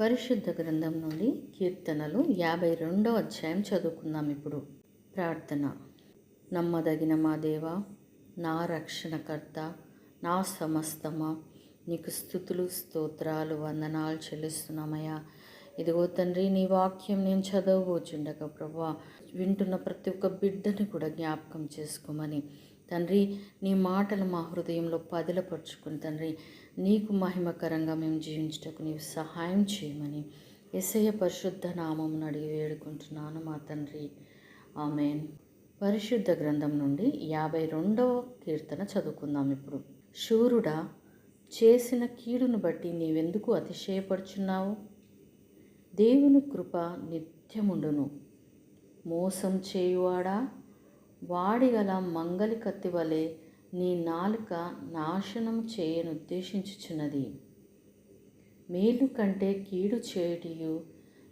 పరిశుద్ధ గ్రంథం నుండి కీర్తనలు యాభై రెండో అధ్యాయం చదువుకుందాం ఇప్పుడు. ప్రార్థన. నమ్మదగిన మా దేవ నా రక్షణకర్త నా సమస్తమా నీకు స్థుతులు స్తోత్రాలు వందనాలు చెల్లిస్తున్నామయ్యా. ఇదిగో తండ్రి నీ వాక్యం నేను చదవబోచుండగా ప్రభా వింటున్న ప్రతి ఒక్క బిడ్డని కూడా జ్ఞాపకం చేసుకోమని తండ్రి నీ మాటలు మా హృదయంలో పదిలపరుచుకుని తండ్రి నీకు మహిమకరంగా మేము జీవించటకు నీవు సహాయం చేయమని ఎసయ పరిశుద్ధ నామం అడిగి వేడుకుంటున్నాను మా తండ్రి. ఆమెన్. పరిశుద్ధ గ్రంథం నుండి యాభై రెండవ కీర్తన చదువుకుందాం ఇప్పుడు. శూరుడా చేసిన కీడును బట్టి నీవెందుకు అతిశయపడుచున్నావు? దేవుని కృప నిత్యముండును. మోసం చేయువాడా? వాడిగల మంగలి కత్తి వలె నీ నాలుక నాశనం చేయనుద్దేశించుచున్నది. మేలు కంటే కీడు చేయుటియు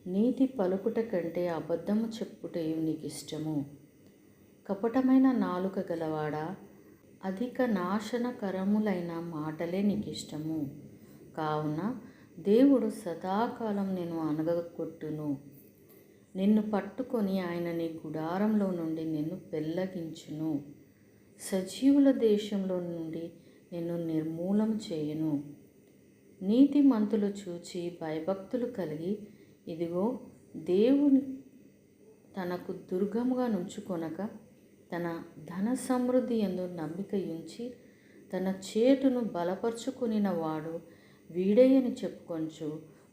నీతి పలుకుట కంటే అబద్ధము చెప్పుటయు నీకు ఇష్టము కపటమైన నాలుక గలవాడా అధిక నాశనకరములైన మాటలే నీకు ఇష్టము కావున దేవుడు సదాకాలం నేను అనగగొట్టును నిన్ను పట్టుకొని ఆయన నీ గుడారంలో నుండి నిన్ను పెళ్ళగించును సజీవుల దేశంలో నుండి నిన్ను నిర్మూలం చేయను. నీతి మంతులు చూచి భయభక్తులు కలిగి ఇదిగో దేవుని తనకు దుర్గముగా నుంచుకొనక తన ధన సమృద్ధి ఎందు నమ్మిక ఉంచి తన చేటును బలపరుచుకునిన వాడు వీడేయని చెప్పుకొంచు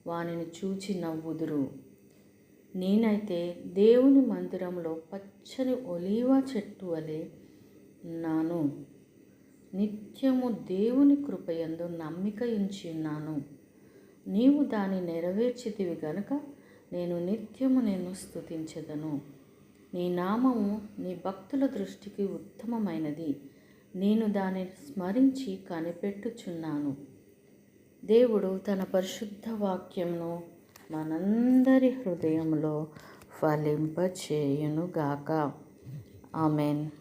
వానిని చూచి నవ్వుదురు. నేనైతే దేవుని మందిరంలో పచ్చని ఒలీవ చెట్టు వలె ఉన్నాను. నిత్యము దేవుని కృపయందు నమ్మిక ఉంచి ఉన్నాను. నీవు దాన్ని నెరవేర్చితివి గనుక నేను నిత్యము నేను స్తుతించదను. నీ నామము నీ భక్తుల దృష్టికి ఉత్తమమైనది. నేను దాన్ని స్మరించి కనిపెట్టుచున్నాను. దేవుడు తన పరిశుద్ధ వాక్యంను మనందరి హృదయంలో ఫలింపచేయునుగాక. ఆమెన్.